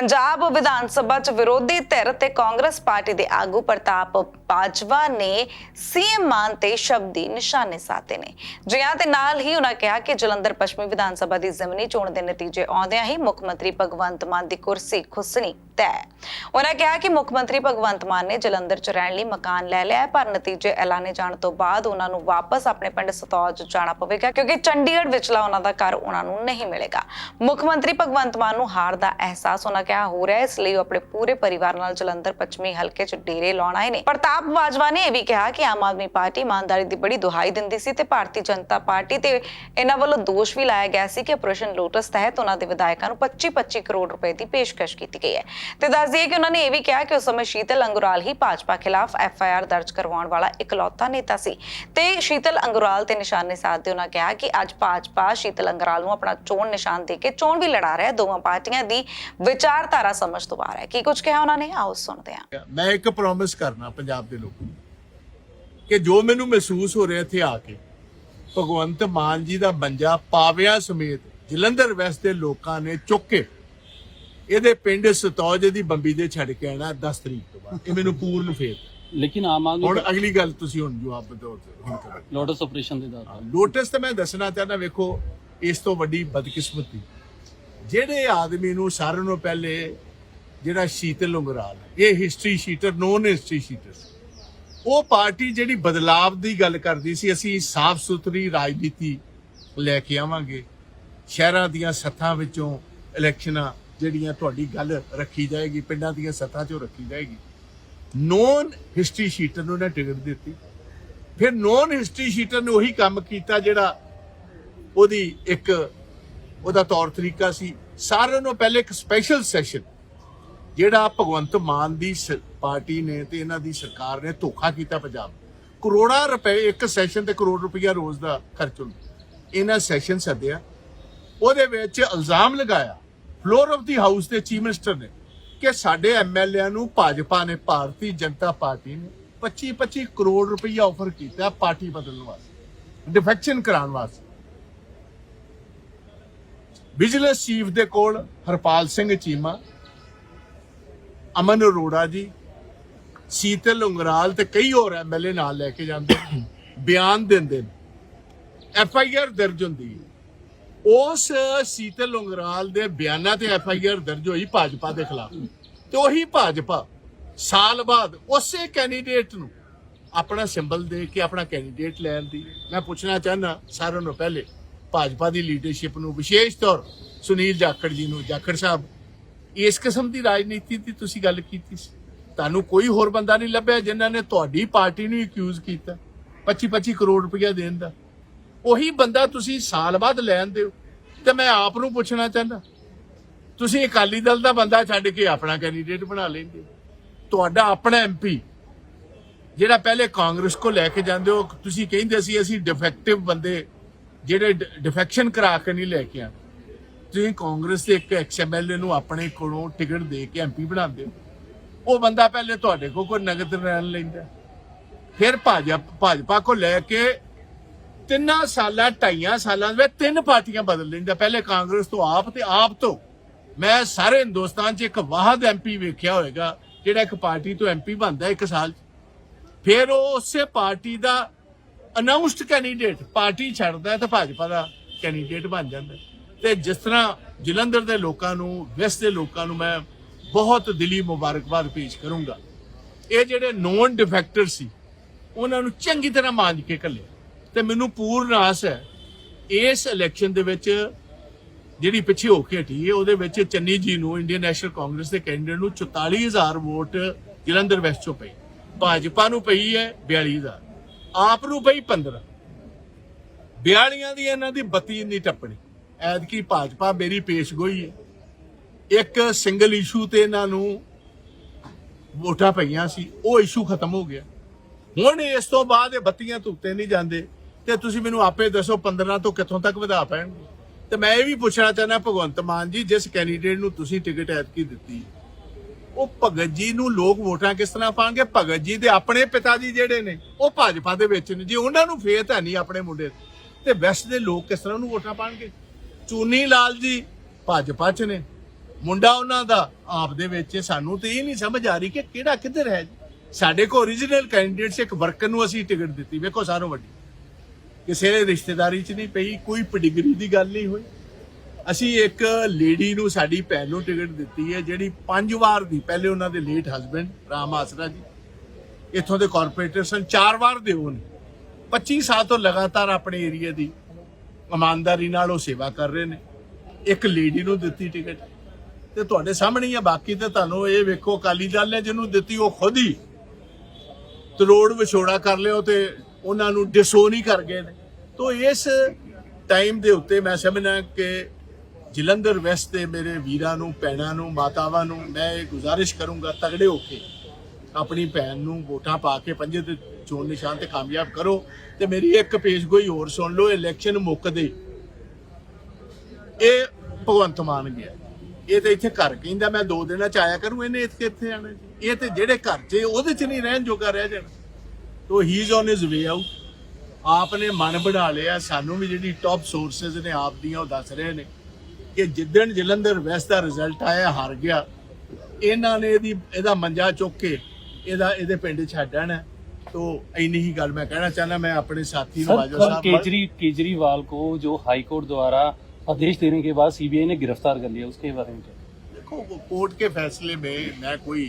ਪੰਜਾਬ ਵਿਧਾਨ ਸਭਾ 'ਚ ਵਿਰੋਧੀ ਧਿਰ ਤੇ ਕਾਂਗਰਸ ਪਾਰਟੀ ਦੇ ਆਗੂ ਪ੍ਰਤਾਪ ਬਾਜਵਾ ਨੇ ਸੀਐਮ ਮਾਨ ਤੇ ਸ਼ਬਦੀ ਨਿਸ਼ਾਨੇ ਸਾਧੇ ਨੇ। ਜਿਹਾਂ ਤੇ ਨਾਲ ਹੀ ਉਹਨਾਂ ਕਿਹਾ ਕਿ ਜਲੰਧਰ ਪੱਛਮੀ ਵਿਧਾਨ ਸਭਾ ਦੀ ਜ਼ਮਨੀ ਚੋਣ ਦੇ ਨਤੀਜੇ ਆਉਂਦਿਆਂ ਹੀ ਮੁੱਖ ਮੰਤਰੀ ਭਗਵੰਤ ਮਾਨ ਦੀ ਕੁਰਸੀ ਖੁਸਣੀ ਤੈਅ ਹੈ। ਉਹਨਾਂ ਕਿਹਾ ਕਿ ਮੁੱਖ ਮੰਤਰੀ ਭਗਵੰਤ ਮਾਨ ਨੇ ਜਲੰਧਰ 'ਚ ਰਹਿਣ ਲਈ ਮਕਾਨ ਲੈ ਲਿਆ ਪਰ ਨਤੀਜੇ ਐਲਾਨੇ ਜਾਣ ਤੋਂ ਬਾਅਦ ਉਹਨਾਂ ਨੂੰ ਵਾਪਸ ਆਪਣੇ ਪਿੰਡ ਸਤੌਜ ਜਾਣਾ ਪਵੇਗਾ, ਕਿਉਂਕਿ ਚੰਡੀਗੜ੍ਹ ਵਿਚਲਾ ਉਹਨਾਂ ਦਾ ਘਰ ਉਹਨਾਂ ਨੂੰ ਨਹੀਂ ਮਿਲੇਗਾ। ਮੁੱਖ ਮੰਤਰੀ ਭਗਵੰਤ ਮਾਨ ਨੂੰ ਹਾਰ ਦਾ ਅਹਿਸਾਸ ਉਹਨਾਂ ਕਿਹਾ ਹੋ ਰਿਹਾ ਇਸ ਲਈ ਉਹ ਆਪਣੇ ਪੂਰੇ ਪਰਿਵਾਰ ਨਾਲ ਜਲੰਧਰ ਪੱਛਮੀ ਹਲਕੇ 'ਚ ਡੇਰੇ ਲਾਉਣ ਆਏ ਨੇ। ਪ੍ਰਤਾਪ ਬਾਜਵਾ ਨੇ ਇਹ ਵੀ ਕਿਹਾ ਕਿ ਆਮ ਆਦਮੀ ਪਾਰਟੀ ਇਮਾਨਦਾਰੀ ਦੀ ਬੜੀ ਦੁਹਾਈ ਦਿੰਦੀ ਸੀ ਤੇ ਭਾਰਤੀ ਜਨਤਾ ਪਾਰਟੀ ਤੇ ਇਹਨਾਂ ਵੱਲੋਂ ਦੋਸ਼ ਵੀ ਲਾਇਆ ਗਿਆ ਸੀ ਕਿ ਆਪਰੇਸ਼ਨ ਲੋਟਸ ਤਹਿਤ ਉਹਨਾਂ ਦੇ ਵਿਧਾਇਕਾਂ ਨੂੰ 25-25 ਕਰੋੜ ਰੁਪਏ ਦੀ ਪੇਸ਼ਕਸ਼ ਕੀਤੀ ਗਈ ਹੈ। ਤੇ ਦੱਸ ਦਈਏ ਕਿ ਉਹਨਾਂ ਨੇ ਇਹ ਵੀ ਕਿਹਾ ਕਿ ਉਸ ਸਮੇਂ ਸ਼ੀਤਲ ਅੰਗੁਰਾਲ ਹੀ ਭਾਜਪਾ ਖਿਲਾਫ ਐਫ ਆਈ ਆਰ ਦਰਜ ਕਰਵਾਉਣ ਵਾਲਾ ਇਕਲੌਤਾ ਨੇਤਾ ਸੀ। ਤੇ ਸ਼ੀਤਲ ਅੰਗੁਰਾਲ ਤੇ ਨਿਸ਼ਾਨੇ ਸਾਧਦੇ ਉਹਨਾਂ ਕਿਹਾ ਕਿ ਅੱਜ ਭਾਜਪਾ ਸ਼ੀਤਲ ਅੰਗੁਰਾਲ ਨੂੰ ਆਪਣਾ ਚੋਣ ਨਿਸ਼ਾਨ ਦੇ ਕੇ ਚੋਣ ਵੀ ਲੜਾ ਰਿਹਾ ਹੈ। ਦੋਵਾਂ ਪਾਰਟੀਆਂ ਦੀ ਵਿਚਾਰਧਾਰਾ ਸਮਝ ਤੋਂ ਬਾਹਰ ਹੈ। ਕੀ ਕੁਝ ਕਿਹਾ ਉਹਨਾਂ ਨੇ? ਆਓ ਸੁਣਦੇ ਹਾਂ। ਮੈਂ ਇੱਕ ਪ੍ਰੋਮਿਸ ਕਰਨਾ ਪੰਜਾਬ ਦੇ ਲੋਕਾਂ ਨੂੰ ਕਿ ਜੋ ਮੈਨੂੰ ਮਹਿਸੂਸ ਹੋ ਰਿਹਾ ਇੱਥੇ ਆ ਕੇ, ਭਗਵੰਤ ਮਾਨ ਜੀ ਦਾ ਮੰਜਾ ਪਾਵਿਆਂ ਸਮੇਤ ਜਲੰਧਰ ਵੈਸਟ ਦੇ ਲੋਕਾਂ ਨੇ ਚੁੱਕ ਕੇ ਇਹਦੇ ਪਿੰਡ ਸਤੌਜ ਦੀ ਬੰਬੀ ਦੇ ਛੱਡ ਕੇ ਆਣਾ 10 ਤਰੀਕ ਤੋਂ ਬਾਅਦ। ਇਹ ਮੈਨੂੰ ਪੂਰਨ ਫੇਰ। ਲੇਕਿਨ ਆਮ ਹੁਣ ਆਦਮੀ ਅਗਲੀ ਗੱਲ ਤੁਸੀਂ ਹੁਣ ਜਵਾਬ ਦਿਓ ਹੁਣ ਕਰੋ। ਲੋਟਸ ਆਪਰੇਸ਼ਨ ਦੇ ਦਾਦਾ ਲੋਟਸ ਤੇ ਮੈਂ ਦੱਸਣਾ ਚਾਹੁੰਦਾ ਵੇਖੋ ਇਸ ਤੋਂ ਵੱਡੀ ਬਦਕਿਸਮਤੀ। ਜਿਹੜੇ ਆਦਮੀ ਨੂੰ ਸਾਰਿਆਂ ਨੂੰ ਪਹਿਲੇ ਜਿਹੜਾ ਸ਼ੀਤਲ ਉਂਗਰਾਲ ਇਹ history sheeter known history sheeter ਉਹ ਪਾਰਟੀ ਜਿਹੜੀ ਬਦਲਾਵ ਦੀ ਗੱਲ ਕਰਦੀ ਸੀ ਅਸੀਂ ਸਾਫ਼ ਸੁਥਰੀ ਰਾਜਨੀਤੀ ਲੈ ਕੇ ਆਵਾਂਗੇ। ਸ਼ਹਿਰਾਂ ਦੀਆਂ ਸੱਥਾਂ ਵਿੱਚੋਂ ਇਲੈਕਸ਼ਨਾਂ ਜਿਹੜੀਆਂ ਤੁਹਾਡੀ ਗੱਲ ਰੱਖੀ ਜਾਏਗੀ, ਪਿੰਡਾਂ ਦੀਆਂ ਸੱਥਾਂ 'ਚੋਂ ਰੱਖੀ ਜਾਏਗੀ। ਨੋਨ ਹਿਸਟਰੀ ਸ਼ੀਟਰ ਨੂੰ ਨੇ ਟਿਕਟ ਦਿੱਤੀ। ਫਿਰ ਨੋਨ ਹਿਸਟਰੀ ਸ਼ੀਟਰ ਨੇ ਉਹੀ ਕੰਮ ਕੀਤਾ ਜਿਹੜਾ ਉਹਦੀ ਇੱਕ ਉਹਦਾ ਤੌਰ ਤਰੀਕਾ ਸੀ। ਸਾਰਿਆਂ ਨੂੰ ਪਹਿਲੇ ਇੱਕ ਸਪੈਸ਼ਲ ਸੈਸ਼ਨ ਜਿਹੜਾ ਭਗਵੰਤ ਮਾਨ ਦੀ ਸ- ਪਾਰਟੀ ਨੇ ਤੇ ਇਹਨਾਂ ਦੀ ਸਰਕਾਰ ਨੇ ਧੋਖਾ ਕੀਤਾ ਪੰਜਾਬ। ਕਰੋੜਾਂ ਰੁਪਏ, ਇੱਕ ਸੈਸ਼ਨ ਤੇ ਕਰੋੜ ਰੁਪਈਆ ਰੋਜ਼ ਦਾ ਖਰਚ ਹੁੰਦਾ। ਇਹਨਾਂ ਸੈਸ਼ਨ ਸੱਦਿਆ। ਉਹਦੇ ਵਿੱਚ ਇਲਜ਼ਾਮ ਲਗਾਇਆ ਫਲੋਰ ਆਫ ਦੀ ਹਾਊਸ ਦੇ ਚੀਫ ਮਿਨਿਸਟਰ ਨੇ ਕਿ ਸਾਡੇ ਐਮਐਲਏ ਨੂੰ ਭਾਜਪਾ ਨੇ, ਭਾਰਤੀ ਜਨਤਾ ਪਾਰਟੀ ਨੇ 25 25 ਕਰੋੜ ਰੁਪਈਆ ਆਫਰ ਕੀਤਾ ਪਾਰਟੀ ਬਦਲਣ ਵਾਸਤੇ ਡਿਫੈਕਸ਼ਨ ਕਰਾਉਣ ਵਾਸਤੇ। ਵਿਜੀਲੈਂਸ ਚੀਫ ਦੇ ਕੋਲ ਹਰਪਾਲ ਸਿੰਘ ਚੀਮਾ, ਅਮਨ ਅਰੋੜਾ ਜੀ, ਸੀਤਲ ਉਂਗਰਾਲ ਤੇ ਕਈ ਹੋਰ ਐਮਐਲਏ ਨਾਲ ਲੈ ਕੇ ਜਾਂਦੇ ਬਿਆਨ ਦਿੰਦੇ ਨੇ। ਐਫ ਆਈ ਆਰ ਦਰਜ ਹੁੰਦੀ ਹੈ। ਉਸ ਸੀਤਲ ਲੰਗਰਾਲ ਦੇ ਬਿਆਨਾਂ ਤੇ ਐਫ ਆਈ ਆਰ ਦਰਜ ਹੋਈ ਭਾਜਪਾ ਦੇ ਖਿਲਾਫ। ਤੇ ਉਹੀ ਭਾਜਪਾ ਸਾਲ ਬਾਅਦ ਉਸੇ ਕੈਂਡੀਡੇਟ ਨੂੰ ਆਪਣਾ ਸਿੰਬਲ ਦੇ ਕੇ ਆਪਣਾ ਕੈਂਡੀਡੇਟ ਲੈਣ ਦੀ। ਮੈਂ ਪੁੱਛਣਾ ਚਾਹੁੰਦਾ ਸਾਰਿਆਂ ਨੂੰ ਪਹਿਲੇ ਭਾਜਪਾ ਦੀ ਲੀਡਰਸ਼ਿਪ ਨੂੰ ਵਿਸ਼ੇਸ਼ ਤੌਰ ਸੁਨੀਲ ਜਾਖੜ ਜੀ ਨੂੰ, ਜਾਖੜ ਸਾਹਿਬ, ਇਸ ਕਿਸਮ ਦੀ ਰਾਜਨੀਤੀ ਦੀ ਤੁਸੀਂ ਗੱਲ ਕੀਤੀ ਸੀ। ਤੁਹਾਨੂੰ ਕੋਈ ਹੋਰ ਬੰਦਾ ਨਹੀਂ ਲੱਭਿਆ ਜਿਨ੍ਹਾਂ ਨੇ ਤੁਹਾਡੀ ਪਾਰਟੀ ਨੂੰ ਅਕਿਊਜ਼ ਕੀਤਾ 25 25 ਕਰੋੜ ਰੁਪਇਆ ਦੇਣ ਦਾ। ਉਹੀ ਬੰਦਾ ਤੁਸੀਂ ਸਾਲ ਬਾਅਦ ਲੈਣ ਦਿਓ, ਤੇ ਮੈਂ ਆਪ ਨੂੰ ਪੁੱਛਣਾ ਚਾਹੁੰਦਾ। ਤੁਸੀਂ ਅਕਾਲੀ ਦਲ ਦਾ ਬੰਦਾ ਛੱਡ ਕੇ ਆਪਣਾ ਕੈਂਡੀਡੇਟ ਬਣਾ ਲੈਂਦੇ ਤੁਹਾਡਾ ਆਪਣਾ ਐਮਪੀ ਜਿਹੜਾ ਪਹਿਲੇ ਕਾਂਗਰਸ ਕੋ ਲੈ ਕੇ ਜਾਂਦੇ ਹੋ, ਤੁਸੀਂ ਕਹਿੰਦੇ ਸੀ ਅਸੀਂ ਡਿਫੈਕਟਿਵ ਬੰਦੇ, ਜਿਹੜੇ ਡਿਫੈਕਸ਼ਨ ਕਰਾ ਕੇ ਨਹੀਂ ਲੈ ਕੇ ਆ ਤੁਸੀਂ ਕਾਂਗਰਸ ਦੇ ਇੱਕ ਐਕਸਐਮਐਲਏ ਨੂੰ ਆਪਣੇ ਕੋਲੋਂ ਟਿਕਟ ਦੇ ਕੇ ਐਮਪੀ ਬਣਾਉਂਦੇ ਹੋ। ਉਹ ਬੰਦਾ ਪਹਿਲੇ ਤੁਹਾਡੇ ਕੋਲ ਕੋਈ ਨਗਦ ਰਹਿਣ ਲੈਂਦਾ। ਫਿਰ ਭਾਜਪਾ ਭਾਜਪਾ ਕੋ ਲੈ ਕੇ ਤਿੰਨਾਂ ਸਾਲਾਂ, ਢਾਈਆਂ ਸਾਲਾਂ ਵਿੱਚ ਤਿੰਨ ਪਾਰਟੀਆਂ ਬਦਲ ਲੈਂਦਾ ਪਹਿਲੇ ਕਾਂਗਰਸ ਤੋਂ ਆਪ ਤੇ ਆਪ ਤੋਂ। ਮੈਂ ਸਾਰੇ ਹਿੰਦੁਸਤਾਨ 'ਚ ਇੱਕ ਵਾਹਦ ਐਮਪੀ ਵੇਖਿਆ ਹੋਵੇਗਾ ਜਿਹੜਾ ਇੱਕ ਪਾਰਟੀ ਤੋਂ ਐਮਪੀ ਬਣਦਾ ਇੱਕ ਸਾਲ 'ਚ। ਫਿਰ ਉਹ ਉਸੇ ਪਾਰਟੀ ਦਾ ਅਨਾਉਂਸਡ ਕੈਂਡੀਡੇਟ ਪਾਰਟੀ ਛੱਡਦਾ ਤਾਂ ਭਾਜਪਾ ਦਾ ਕੈਂਡੀਡੇਟ ਬਣ ਜਾਂਦਾ। ਹੈ। ਤੇ ਜਿਸ ਤਰ੍ਹਾਂ ਜਲੰਧਰ ਦੇ ਲੋਕਾਂ ਨੂੰ ਵੈਸਟ ਦੇ ਲੋਕਾਂ ਨੂੰ ਮੈਂ ਬਹੁਤ ਦਿਲੀ ਮੁਬਾਰਕਬਾਦ ਪੇਸ਼ ਕਰੂੰਗਾ। ਇਹ ਜਿਹੜੇ ਨੋਨ ਡਿਫੈਕਟਰ ਸੀ, ਉਹਨਾਂ ਨੂੰ ਚੰਗੀ ਤਰ੍ਹਾਂ ਮਾਂਜ ਕੇ ਘੱਲਿਆ ਤੇ ਮੈਨੂੰ ਪੂਰਨ ਆਸ ਹੈ, ਇਸ ਇਲੈਕਸ਼ਨ ਦੇ ਵਿੱਚ ਜਿਹੜੀ ਪਿੱਛੇ ਹੋ ਕੇ ਹਟੀ ਹੈ, ਉਹਦੇ ਵਿੱਚ ਚੰਨੀ ਜੀ ਨੂੰ ਇੰਡੀਅਨ ਨੈਸ਼ਨਲ ਕਾਂਗਰਸ ਦੇ ਕੈਂਡੀਡੇਟ ਨੂੰ 44000 ਵੋਟ ਜਲੰਧਰ ਵੈਸਟ ਚੋਂ ਪਈ। ਭਾਜਪਾ ਨੂੰ ਪਈ ਹੈ 42000 ਆਪ ਨੂੰ ਪਈ 15 42 ਦੀ ਇਹਨਾਂ ਦੀ 32 ਨਹੀਂ ਟੱਪਣੀ। ਐਤਕੀ ਭਾਜਪਾ ਮੇਰੀ ਪੇਸ਼ਗੋਈ ਹੈ। ਇੱਕ ਸਿੰਗਲ ਇਸ਼ੂ ਤੇ ਇਹਨਾਂ ਨੂੰ ਵੋਟਾਂ ਪਈਆਂ ਸੀ, ਉਹ ਇਸ਼ੂ ਖਤਮ ਹੋ ਗਿਆ। ਹੁਣ ਇਸ ਤੋਂ ਬਾਅਦ ਇਹ ਬੱਤੀਆਂ ਧੁੱਤੇ ਨਹੀਂ ਜਾਂਦੇ। ਤੇ ਤੁਸੀਂ ਮੈਨੂੰ ਆਪੇ ਦੱਸੋ 15 ਤੋਂ ਕਿੱਥੋਂ ਤੱਕ ਵਧਾ ਪੈਣਗੇ। ਤੇ ਮੈਂ ਇਹ ਵੀ ਪੁੱਛਣਾ ਚਾਹੁੰਦਾ ਭਗਵੰਤ ਮਾਨ ਜੀ ਜਿਸ ਕੈਂਡੀਡੇਟ ਨੂੰ ਤੁਸੀਂ ਟਿਕਟ ਐਤਕੀ ਦਿੱਤੀ ਉਹ ਭਗਤ ਜੀ ਨੂੰ ਲੋਕ ਵੋਟਾਂ ਕਿਸ ਤਰ੍ਹਾਂ ਪਾਣਗੇ? ਭਗਤ ਜੀ ਦੇ ਆਪਣੇ ਪਿਤਾ ਜੀ ਜਿਹੜੇ ਨੇ ਉਹ ਭਾਜਪਾ ਦੇ ਵਿੱਚ ਨੇ। ਜੇ ਉਹਨਾਂ ਨੂੰ ਫੇਥ ਹੈ ਨਹੀਂ ਆਪਣੇ ਮੁੰਡੇ ਤੇ, ਵੈਸਟ ਦੇ ਲੋਕ ਕਿਸ ਤਰ੍ਹਾਂ ਉਹਨੂੰ ਵੋਟਾਂ ਪਾਣਗੇ? ਚੂਨੀ ਲਾਲ ਜੀ ਭਾਜਪਾ ਚ ਨੇ। ਮੁੰਡਾ ਉਹਨਾਂ ਦਾ ਆਪ ਦੇ ਵਿੱਚ ਸਾਨੂੰ ਤੇ ਇਹ ਨਹੀਂ ਸਮਝ ਆ ਰਹੀ ਕਿ ਕਿਹੜਾ ਕਿੱਧਰ ਹੈ ਸਾਡੇ ਕੋਲ origignal ਕੈਂਡੀਡੇਟਸ ਇੱਕ ਵਰਕਰ ਨੂੰ ਅਸੀਂ ਟਿਕਟ ਦਿੱਤੀ। ਵੇਖੋ ਸਾਰੋਂ ਵੱਡੀ। ਕਿਸੇ ਦੇ ਰਿਸ਼ਤੇਦਾਰੀ 'ਚ ਨਹੀਂ ਪਈ, ਕੋਈ ਪਡਿਗਰੀ ਦੀ ਗੱਲ ਨਹੀਂ ਹੋਈ। ਅਸੀਂ ਇੱਕ ਲੇਡੀ ਨੂੰ ਸਾਡੀ ਭੈਣ ਨੂੰ ਟਿਕਟ ਦਿੱਤੀ ਹੈ, ਜਿਹੜੀ ਪੰਜ ਵਾਰ ਦੀ, ਪਹਿਲੇ ਉਹਨਾਂ ਦੇ ਲੇਟ ਹਸਬੰਡ ਰਾਮ ਆਸਰਾ ਜੀ। ਇੱਥੋਂ ਦੇ ਕਾਰਪੋਰੇਟਰ ਸਨ, ਚਾਰ ਵਾਰ ਦੇ ਉਹ ਨੇ। 25 ਸਾਲ ਤੋਂ ਲਗਾਤਾਰ ਆਪਣੇ ਏਰੀਆ ਦੀ ਇਮਾਨਦਾਰੀ ਨਾਲ ਉਹ ਸੇਵਾ ਕਰ ਰਹੇ ਨੇ। ਇੱਕ ਲੇਡੀ ਨੂੰ ਦਿੱਤੀ ਟਿਕਟ। ਤੇ ਤੁਹਾਡੇ ਸਾਹਮਣੇ ਹੀ ਆ, ਬਾਕੀ ਤੇ ਤੁਹਾਨੂੰ ਇਹ ਵੇਖੋ, ਅਕਾਲੀ ਦਲ ਨੇ ਜਿਹਨੂੰ ਦਿੱਤੀ, ਉਹ ਖੁਦ ਹੀ ਤਰੋੜ ਵਿਛੋੜਾ ਕਰ ਲਿਓ ਤੇ ਉਹਨਾਂ ਨੂੰ ਡਿਸੋ ਨਹੀਂ ਕਰ ਗਏ ਨੇ। ਤੋਂ ਇਸ ਟਾਈਮ ਦੇ ਉੱਤੇ ਮੈਂ ਸਮਝਣਾ ਕਿ ਜਲੰਧਰ ਵੈਸਟ ਦੇ ਮੇਰੇ ਵੀਰਾਂ ਨੂੰ, ਭੈਣਾਂ ਨੂੰ, ਮਾਤਾਵਾਂ ਨੂੰ ਮੈਂ ਇਹ ਗੁਜ਼ਾਰਿਸ਼ ਕਰੂੰਗਾ ਤਗੜੇ ਹੋ ਕੇ ਆਪਣੀ ਭੈਣ ਨੂੰ ਵੋਟਾਂ ਪਾ ਕੇ ਪੰਜੇ ਤੇ ਚੋਣ ਨਿਸ਼ਾਨ ਤੇ ਕਾਮਯਾਬ ਕਰੋ ਤੇ ਮੇਰੀ ਇੱਕ ਪੇਸ਼ਗੋਈ ਹੋਰ ਸੁਣ ਲਓ ਇਲੈਕਸ਼ਨ ਮੁੱਕਦੇ। ਇਹ ਭਗਵੰਤ ਮਾਨ ਗਿਆ। ਇਹ ਤੇ ਇੱਥੇ ਘਰ ਕਹਿੰਦਾ ਮੈਂ ਦੋ ਦਿਨਾਂ ਚ ਆਇਆ ਕਰੂੰ, ਇਹਨੇ ਇੱਥੇ ਕਿੱਥੇ ਆਣਾ ਇਹ ਤੇ ਜਿਹੜੇ ਘਰ 'ਚ ਉਹਦੇ 'ਚ ਨਹੀਂ ਰਹਿਣ ਜੋਗਾ ਰਹਿ ਜਾਣਾ। ਤੋ he is on his way out ਆਪ ਨੇ ਮਨ ਬਣਾ ਲਿਆ ਸਾਨੂੰ ਵੀ ਜਿਹੜੀ ਟੌਪ ਸੋਰਸਸ ਨੇ ਆਪ ਦੀਆਂ ਉਹ ਦੱਸ ਰਹੇ ਨੇ ਕਿ ਜਿੱਦਣ ਜਲੰਧਰ ਵੈਸਟ ਦਾ ਰਿਜ਼ਲਟ ਆਇਆ ਹਾਰ ਗਿਆ ਇਹਨਾਂ ਨੇ ਇਹਦੀ ਇਹਦਾ ਮੰਜਾ ਚੁੱਕ ਕੇ ਇਹਦਾ ਇਹਦੇ ਪਿੰਡ ਛੱਡਣਾ ਤੋ ਇੰਨੀ ਹੀ ਗੱਲ ਮੈਂ ਕਹਿਣਾ ਚਾਹੁੰਦਾ ਮੈਂ ਆਪਣੇ ਸਾਥੀ ਨੂੰ सर ਬਾਜਵਾ कल ਸਾਹਿਬ केजरी केजरीवाल को जो हाई कोर्ट द्वारा आदेश देने के बाद सीबीआई ने गिरफ्तार कर लिया उसके बारे में क्या देखो वो कोर्ट के फैसले में मैं कोई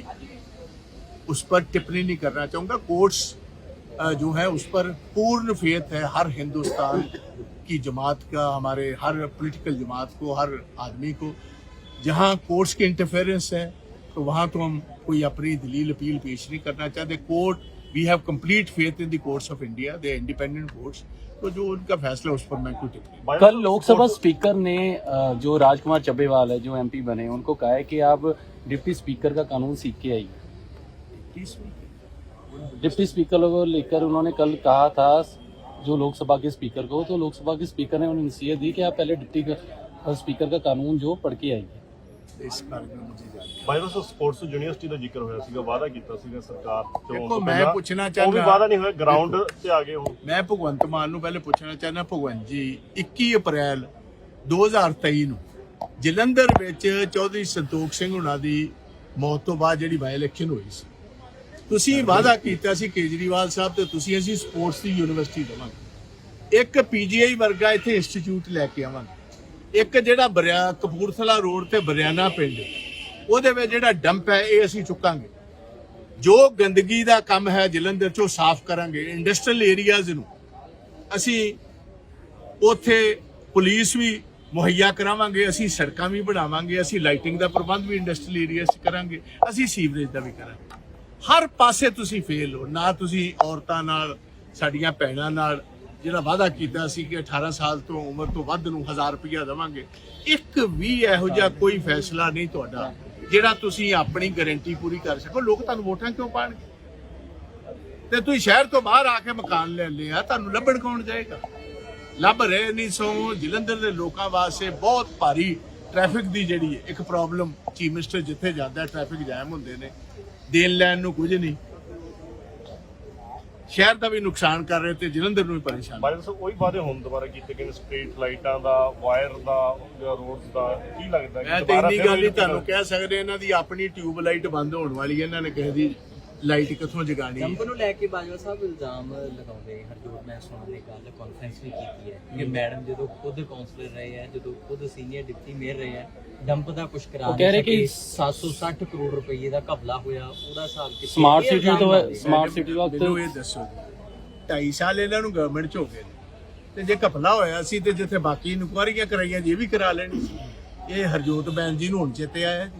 उस पर टिप्पणी नहीं करना चाहूंगा कोर्ट्स अ, जो है उस पर पूर्ण फेथ है हर हिंदुस्तान की जमात का हमारे हर पॉलिटिकल जमात को हर आदमी को। जहाँ कोर्ट्स की इंटरफेरेंस है तो वहाँ तो हम कोई अपनी दलील अपील पेश नहीं करना चाहते। Court we have complete faith in the courts of India they independent courts तो जो उनका फैसला उस पर मैं टिप्पणी कल लोकसभा स्पीकर ने जो राजकुमार चब्बेवाल है जो एमपी बने उनको कहा है कि आप डिप्टी स्पीकर का कानून सीख के आइए। डिप्टी स्पीकर को लेकर उन्होंने कल कहा था जो लोकसभा के स्पीकर को तो लोकसभा के स्पीकर ने उन्हें नसीहत दी कि आप पहले डिप्टी का- स्पीकर का कानून जो पढ़ के आइए इस बारे में मुझे जानकारी ਬਾਈਰਸ ਸਪੋਰਟਸ ਯੂਨੀਵਰਸਿਟੀ ਦਾ ਜ਼ਿਕਰ ਹੋਇਆ ਸੀਗਾ ਵਾਅਦਾ ਕੀਤਾ ਸੀਗਾ ਸਰਕਾਰ ਚੋਣ ਦੇਖੋ, ਤੋਂ ਮੈਂ ਪਹਿਲਾਂ। ਪੁੱਛਣਾ ਉਹ ਵੀ ਚਾਹੁੰਦਾ- ਵਾਅਦਾ ਨਹੀਂ ਹੋਇਆ ਗਰਾਊਂਡ ਤੇ ਆ ਗਏ ਹੁਣ ਮੈਂ ਭਗਵੰਤ ਮਾਨ ਨੂੰ ਪਹਿਲੇ ਪੁੱਛਣਾ ਚਾਹੁੰਦਾ ਭਗਵੰਤ ਜੀ 21 ਅਪ੍ਰੈਲ 2023 ਨੂੰ ਜਲੰਧਰ ਵਿੱਚ ਚੌਧਰੀ ਸੰਤੋਖ ਸਿੰਘ ਹੁਣਾਂ ਦੀ ਮੌਤ ਤੋਂ ਬਾਅਦ ਜਿਹੜੀ ਬਾਈ ਇਲੈਕਸ਼ਨ ਹੋਈ ਸੀ ਤੁਸੀਂ ਵਾਅਦਾ ਕੀਤਾ ਸੀ ਕੇਜਰੀਵਾਲ ਸਾਹਿਬ ਤੇ ਤੁਸੀਂ ਅਸੀਂ ਸਪੋਰਟਸ ਦੀ ਯੂਨੀਵਰਸਿਟੀ ਦੇਵਾਂਗੇ। ਇੱਕ ਪੀਜੀਆਈ ਵਰਗਾ ਇੱਥੇ ਇੰਸਟੀਚਿਊਟ ਲੈ ਕੇ ਆਵਾਂਗੇ। ਇੱਕ ਜਿਹੜਾ ਬਰਿਆ ਕਪੂਰਥਲਾ ਰੋਡ ਤੇ ਬਰਿਆਨਾ ਪਿੰਡ, ਉਹਦੇ ਵਿੱਚ ਜਿਹੜਾ ਡੰਪ ਹੈ, ਇਹ ਅਸੀਂ ਚੁੱਕਾਂਗੇ। ਜੋ ਗੰਦਗੀ ਦਾ ਕੰਮ ਹੈ ਜਲੰਧਰ ਚੋਂ ਸਾਫ਼ ਕਰਾਂਗੇ, ਇੰਡਸਟਰੀਅਲ ਏਰੀਆਜ਼ ਨੂੰ। ਅਸੀਂ ਉੱਥੇ ਪੁਲਿਸ ਵੀ ਮੁਹੱਈਆ ਕਰਾਵਾਂਗੇ, ਅਸੀਂ ਸੜਕਾਂ ਵੀ ਬਣਾਵਾਂਗੇ, ਅਸੀਂ ਲਾਈਟਿੰਗ ਦਾ ਪ੍ਰਬੰਧ ਵੀ ਇੰਡਸਟਰੀਅਲ ਏਰੀਆ 'ਚ ਕਰਾਂਗੇ, ਅਸੀਂ ਸੀਵਰੇਜ ਦਾ ਵੀ ਕਰਾਂਗੇ। ਹਰ ਪਾਸੇ ਤੁਸੀਂ ਫੇਲ ਹੋ। ਨਾ ਤੁਸੀਂ ਔਰਤਾਂ ਨਾਲ, ਸਾਡੀਆਂ ਭੈਣਾਂ ਨਾਲ, ਜਿਹੜਾ ਵਾਅਦਾ ਕੀਤਾ ਸੀ ਕਿ 18 ਸਾਲ ਤੋਂ ਉਮਰ ਤੋਂ ਵੱਧ ਨੂੰ 1000 ਰੁਪਇਆ ਦੇਵਾਂਗੇ। ਇੱਕ ਵੀ ਇਹੋ ਜਿਹਾ ਕੋਈ ਫੈਸਲਾ ਨਹੀਂ ਤੁਹਾਡਾ, ਜਿਹੜਾ ਤੁਸੀਂ ਆਪਣੀ ਗਾਰੰਟੀ ਪੂਰੀ ਕਰ ਸਕੋ। ਲੋਕ ਤੁਹਾਨੂੰ ਵੋਟਾਂ ਕਿਉਂ ਪਾਣਗੇ ਤੇ ਤੁਸੀਂ ਸ਼ਹਿਰ ਤੋਂ ਬਾਹਰ ਆ ਕੇ ਮਕਾਨ ਲੈ ਲਿਆ ਤੁਹਾਨੂੰ ਲੱਭਣ ਕੌਣ ਜਾਏਗਾ? ਲੱਭ ਰਹੇ ਨਹੀਂ ਸੋ, ਜਲੰਧਰ ਦੇ ਲੋਕਾਂ ਵਾਸਤੇ ਬਹੁਤ ਭਾਰੀ ਟ੍ਰੈਫਿਕ ਦੀ ਜਿਹੜੀ ਇੱਕ ਪ੍ਰੋਬਲਮ ਚੀਫ ਮਿਨਿਸਟਰ ਜਿੱਥੇ ਜਾਂਦਾ ਟ੍ਰੈਫਿਕ ਜੈਮ ਹੁੰਦੇ ਨੇ। ਦੇਣ ਲੈਣ ਨੂੰ ਕੁਝ ਨਹੀਂ। ਸ਼ਹਿਰ ਦਾ ਵੀ ਨੁਕਸਾਨ ਕਰ ਰਹੇ ਤੇ ਜਲੰਧਰ ਨੂੰ ਵੀ ਪਰੇਸ਼ਾਨ। ਬਾਈਰਸ ਉਹੀ ਵਾਅਦੇ ਹੁਣ ਦੁਬਾਰਾ ਕੀਤੇ ਗਏ ਨੇ ਸਟਰੀਟ ਲਾਈਟਾਂ ਦਾ ਵਾਇਰ ਦਾ ਜਾਂ ਰੋਡਸ ਦਾ ਕੀ ਲੱਗਦਾ ਮੈਂ ਤੇ ਇੰਨੀ ਗੱਲ ਹੀ ਤੁਹਾਨੂੰ ਕਹਿ ਸਕਦੇ ਇਹਨਾਂ ਦੀ ਆਪਣੀ ਟਿਊਬ ਲਾਈਟ ਬੰਦ ਹੋਣ ਵਾਲੀ ਹੈ ਇਹਨਾਂ ਨੇ ਕਿਸੇ ਦੀ ਲਾਈਟ ਕਿੱਥੋਂ ਜਗਾਣੀ ਹੈ? ਜੰਪ ਨੂੰ ਲੈ ਕੇ ਬਾਜਵਾ ਸਾਹਿਬ ਇਲਜ਼ਾਮ ਲਗਾਉਂਦੇ ਨੇ ਹਰਜੋਤ ਮੈਂ ਸੁਣਨ ਦੀ ਗੱਲ ਵੀ ਕੀਤੀ ਹੈ ਕਿ ਮੈਡਮ ਜਦੋਂ ਖੁਦ ਕਾਉਂਸਲਰ ਰਹੇ ਹੈ ਜਦੋਂ ਖੁਦ ਸੀਨੀਅਰ ਡਿਪਟੀ ਮੇਅਰ ਰਹੇ ਹੈ ਡੰਪ ਦਾ ਕੁਝ ਕਰਾ ਉਹ ਕਹਿ ਕਿ 760 ਕਰੋੜ ਰੁਪਏ ਦਾ ਘਪਲਾ ਹੋਇਆ ਉਹਦਾ ਹਿਸਾਬ ਕਿਸ ਸਮਾਰਟ ਸਿਟੀ ਤੋਂ ਸਮਾਰਟ ਸਿਟੀ ਮੈਨੂੰ ਇਹ ਦੱਸੋ ਢਾਈ ਸਾਲ ਇਹਨਾਂ ਨੂੰ ਗਵਰਨਮੈਂਟ ਚ ਹੋ ਗਏ ਤੇ ਜੇ ਘਪਲਾ ਹੋਇਆ ਸੀ ਤੇ ਜਿੱਥੇ ਬਾਕੀ ਇਨਕੁਆਇਰੀਆਂ ਕਰਾਈਆਂ ਜੀ ਇਹ ਵੀ ਕਰਾ ਲੈਣੀ ਸੀ। ਇਹ ਹਰਜੋਤ ਬੈਂਸ ਜੀ ਨੂੰ ਹੁਣ ਚੇਤੇ ਆਇਆ ਜੀ।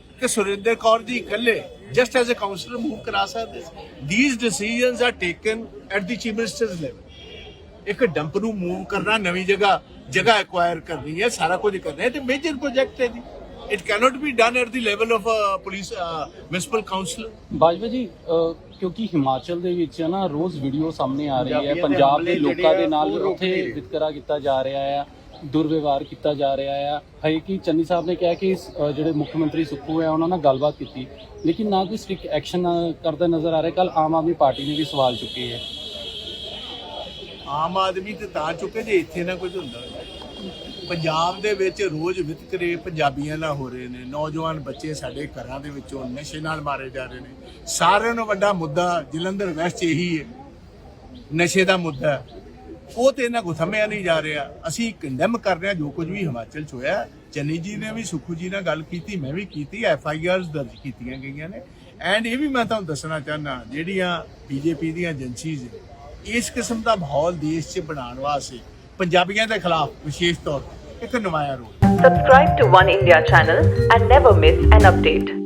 ਤੇ ਸੁਰਿੰਦਰ ਕੌਰ ਜੀ ਇਕੱਲੇ just as a councillor move ਕਰਾ ਸਕਦੇ these decisions are taken at the chief ministers level ਇੱਕ ਡੰਪ ਨੂੰ ਮੂਵ ਕਰਨਾ ਨਵੀਂ ਜਗ੍ਹਾ ਜਗ੍ਹਾ ਐਕਵਾਇਰ ਕਰਨੀ ਹੈ ਸਾਰਾ ਕੁਝ ਕਰਨਾ ਹੈ ਤੇ ਮੇਜਰ ਪ੍ਰੋਜੈਕਟ ਹੈ ਜੀ। Be done at the level of a police uh, municipal council Bajwa ji ਕਿਉਂਕਿ ਹਿਮਾਚਲ ਦੇ ਵਿੱਚ ਨਾ ਰੋਜ਼ ਵੀਡੀਓ ਸਾਹਮਣੇ ਆ ਰਹੀ ਹੈ। ਦੇ ਪੰਜਾਬ ਦੇ ਲੋਕਾਂ ਦੇ ਨਾਲ ਉੱਥੇ। ਵਿਤਕਰਾ ਕੀਤਾ ਜਾ ਰਿਹਾ ਆ ਦੁਰਵਿਵਹਾਰ ਕੀਤਾ ਜਾ ਰਿਹਾ ਆ। ਹੈ ਕਿ ਚੰਨੀ ਸਾਹਿਬ ਨੇ ਕਿਹਾ ਕਿ ਇਸ, ਜਿਹੜੇ ਮੁੱਖ ਮੰਤਰੀ ਸੁੱਖੂ ਹੈ ਉਹਨਾਂ ਨਾਲ ਗੱਲਬਾਤ ਕੀਤੀ। ਲੇਕਿਨ ਨਾ ਕੋਈ ਸਟ੍ਰਿਕਟ ਐਕਸ਼ਨ ਕਰਦਾ ਨਜ਼ਰ ਆ ਰਿਹਾ। ਕੱਲ ਆਮ ਆਦਮੀ ਪਾਰਟੀ ਨੇ ਵੀ ਸਵਾਲ ਚੁੱਕੇ ਹੈ ਆਮ ਆਦਮੀ ਤੇ ਤਾਂ ਚੁੱਕੇ ਜੇ ਇੱਥੇ ਨਾ ਕੁਝ ਹੁੰਦਾ। ਪੰਜਾਬ ਦੇ ਵਿੱਚ ਰੋਜ਼ ਵਿਤਕਰੇ ਪੰਜਾਬੀਆਂ ਨਾਲ ਹੋ ਰਹੇ ਨੇ। ਨੌਜਵਾਨ ਬੱਚੇ ਸਾਡੇ ਘਰਾਂ ਦੇ ਵਿੱਚੋਂ ਨਸ਼ੇ ਨਾਲ ਮਾਰੇ ਜਾ ਰਹੇ ਨੇ। ਸਾਰਿਆਂ ਨੂੰ ਵੱਡਾ ਮੁੱਦਾ ਜਲੰਧਰ ਵੈਸਟ ਇਹੀ ਹੈ। ਨਸ਼ੇ ਦਾ ਮੁੱਦਾ ਹੈ। ਉਹ ਤੇ ਇਹਨਾਂ ਕੋ ਥੰਮਿਆ ਨਹੀਂ ਜਾ ਰਿਹਾ। ਅਸੀਂ ਕੰਡੈਮ ਕਰ ਰਹੇ ਹਾਂ, ਜੋ ਕੁਝ ਵੀ ਹਿਮਾਚਲ ਚ ਹੋਇਆ। ਚੰਨੀ ਜੀ ਨੇ ਵੀ, ਸੁਖੂ ਜੀ ਨਾਲ ਗੱਲ ਕੀਤੀ, ਮੈਂ ਵੀ ਕੀਤੀ, ਐਫ ਆਈ ਆਰਸ ਦਰਜ ਕੀਤੀਆਂ ਗਈਆਂ ਨੇ। ਐਂਡ ਇਹ ਵੀ ਮੈਂ ਤੁਹਾਨੂੰ ਦੱਸਣਾ ਚਾਹਨਾ ਜਿਹੜੀਆਂ ਬੀਜੇਪੀ ਦੀਆਂ ਏਜੰਸੀਜ਼ ਇਸ ਕਿਸਮ ਦਾ ਮਾਹੌਲ ਦੇਸ਼ 'ਚ ਬਣਾਉਣ ਵਾਸਤੇ ਪੰਜਾਬੀਆਂ ਦੇ ਖਿਲਾਫ ਵਿਸ਼ੇਸ਼ ਤੌਰ ਤੇ ਇੱਕ ਨਵਾਇਆ role. Subscribe to One India channel and never miss an update.